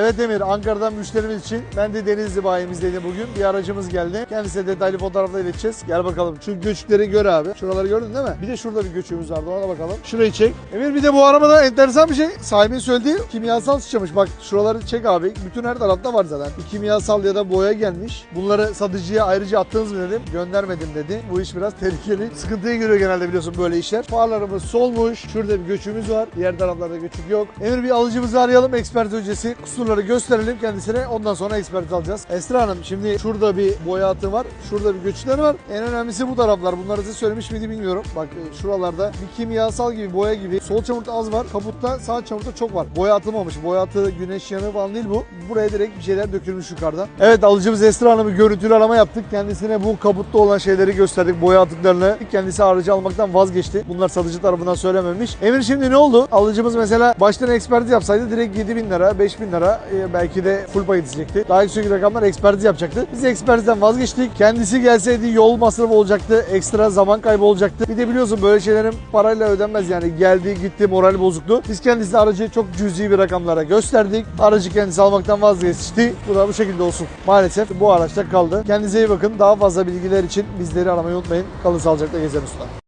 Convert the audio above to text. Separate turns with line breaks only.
Evet Emir, Ankara'dan müşterimiz için ben de Denizli bayimizdeydim bugün. Bir aracımız geldi. Kendisine detaylı fotoğrafla ileteceğiz. Gel bakalım. Şu göçükleri gör abi. Şuraları gördün değil mi? Bir de şurada bir göçüğümüz vardı. Ona da bakalım. Şurayı çek. Emir bir de bu arabada enteresan bir şey. Sahibin söylediği kimyasal sıçramış. Bak şuraları çek abi. Bütün her tarafta var zaten. Bir kimyasal ya da boya gelmiş. Bunları satıcıya ayrıca attınız mı dedim. Göndermedim dedi. Bu iş biraz tehlikeli. Sıkıntıya giriyor genelde biliyorsun böyle işler. Farlarımız solmuş. Şurada bir göçüğümüz var. Diğer taraflarda göçük yok. Emir bir alıcımızı arayalım. Ekspert öncesi kusurları gösterelim kendisine. Ondan sonra ekspert alacağız. Esra Hanım şimdi şurada bir boya hattı var. Şurada bir göçükler var. En önemlisi bu taraflar. Bunları size söylemiş miydi bilmiyorum. Bak e, şuralarda bir kimyasal gibi boya gibi. Sol çamurta az var. Kaputta sağ çamurta çok var. Boya atılmamış. Boya atı güneş yanığı falan değil bu. Buraya direkt bir şeyler dökülmüş yukarıdan. Evet alıcımız Esra Hanım'ı görüntülü arama yaptık. Kendisine bu kabutta olan şeyleri gösterdik. Boya atıklarını. Kendisi aracı almaktan vazgeçti. Bunlar satıcı tarafından söylememiş. Emir şimdi ne oldu? Alıcımız mesela baştan ekspertiz yapsaydı direkt 7 bin lira, 5 bin lira e, belki de full pay edecekti. Daha yüksek rakamlar ekspertiz yapacaktı. Biz ekspertizden vazgeçtik. Kendisi gelseydi yol masrafı olacaktı. Ekstra zaman kaybı olacaktı. Bir de biliyorsun böyle şeylerin parayla ödenmez yani. Geldi gitti morali bozuktu. Biz kendisine aracı çok cüzi bir rakamlara gösterdik. Aracı kendisi almaktan vazgeçti. Bu da bu şekilde olsun. Maalesef bu araçta kaldı. Kendinize iyi bakın. Daha fazla bilgiler için bizleri aramayı unutmayın. Kalın sağlıcakla usta.